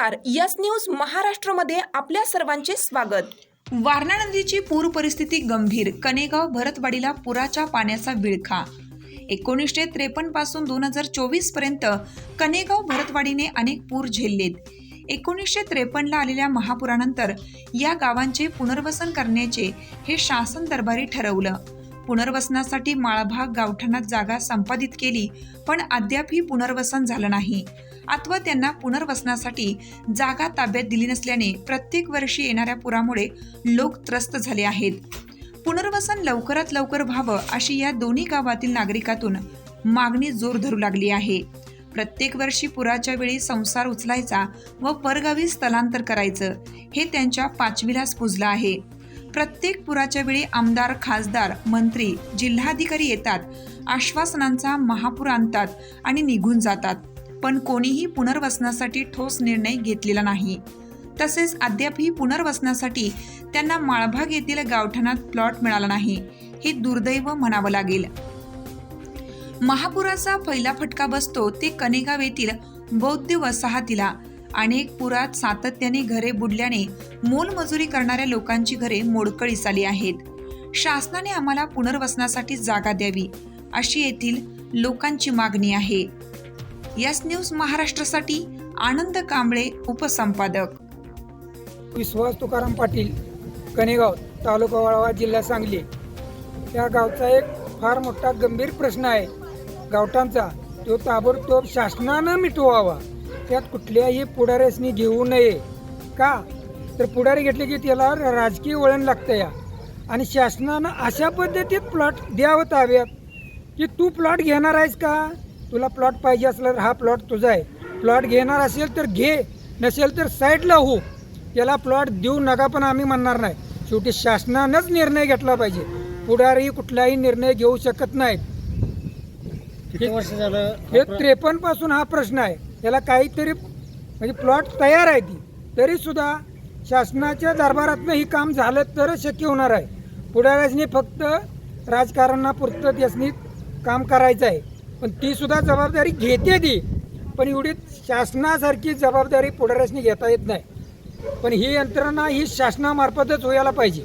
नमस्कार. Yes news महाराष्ट्रमध्ये आपल्या सर्वांचे स्वागत. वारणा नदीची पूर परिस्थिती गंभीर. कनेगाव भरतवाडीला पुराच्या पाण्याचा विळखा. एकोणीसशे त्रेपन्नपासून दोन हजार चोवीसपर्यंत कनेगाव भरतवाडीने अनेक पूर झेललेत. एकोणीसशे त्रेपन्नला आलेल्या महापुरानंतर या गावांचे पुनर्वसन करण्याचे हे शासन दरबारी ठरवलं. पुनर्वसनासाठी माळभाग गावठाणात जागा संपादित केली पण अद्यापही पुनर्वसन झालं नाही. अथवा त्यांना पुनर्वसनासाठी जागा ताब्यात दिली नसल्याने प्रत्येक वर्षी येणाऱ्या पुरामुळे लोक त्रस्त झाले आहेत. पुनर्वसन लवकरात लवकर व्हावं अशी या दोन्ही गावातील नागरिकातून मागणी जोर धरू लागली आहे. प्रत्येक वर्षी पुराच्या वेळी संसार उचलायचा व परगावी स्थलांतर करायचं हे त्यांच्या पाचवीलाच पुजलं आहे. प्रत्येक पुराच्या वेळी आमदार खासदार मंत्री जिल्हाधिकारी येतात आश्वासनांचा महापूर आणतात आणि निघून जातात. पण कोणीही पुनर्वसनासाठी ठोस निर्णय घेतलेला नाही. तसेच अद्यापही पुनर्वसनासाठी त्यांना माळभाग येथील गावठाणात प्लॉट मिळाला नाही हे दुर्दैव म्हणावं लागेल. महापुराचा पहिला फटका बसतो ते कनेगाव येथील बौद्ध वसाहतीला. अनेक पुरात सातत्याने घरे बुडल्याने मोलमजुरी करणाऱ्या लोकांची घरे मोडकळीस आली आहेत. शासनाने आम्हाला पुनर्वसनासाठी जागा द्यावी अशी येथील लोकांची मागणी आहे. यस न्यूज महाराष्ट्रासाठी आनंद कांबळे उपसंपादक. विश्वास तुकाराम पाटील कनेगाव तालुका वाळवा जिल्हा सांगली. या गावचा एक फार मोठा गंभीर प्रश्न आहे. गावठांचा तो ताबडतोब शासनानं मिटवावा. त्यात कुठल्याही पुढाऱ्यासनी घेऊ नये. का? तर पुढारी घेतले की त्याला राजकीय वळण लागतं या. आणि शासनानं अशा पद्धतीत प्लॉट द्यावं ताब्यात की तू प्लॉट घेणार आहेस का? तुला प्लॉट पाहिजे असला तर हा प्लॉट तुझा आहे. प्लॉट घेणार असेल तर घे नसेल तर साईडला हो. त्याला प्लॉट देऊ नका पण आम्ही म्हणणार नाही. शेवटी शासनानंच निर्णय घेतला पाहिजे. पुढारी कुठलाही निर्णय घेऊ शकत नाहीत. हे त्रेपन्नपासून हा प्रश्न आहे. याला काहीतरी म्हणजे प्लॉट तयार आहे ती. तरीसुद्धा शासनाच्या दरबारातनं ही काम झालं तरच शक्य होणार आहे. पुढाऱ्यासनी फक्त राजकारणापुरतं त्यासनी काम करायचं आहे. पण तीसुद्धा जबाबदारी घेते ती. पण एवढी शासनासारखी जबाबदारी पुढाऱ्यासनी घेता येत नाही. पण ही यंत्रणा ही शासनामार्फतच व्हायला पाहिजे.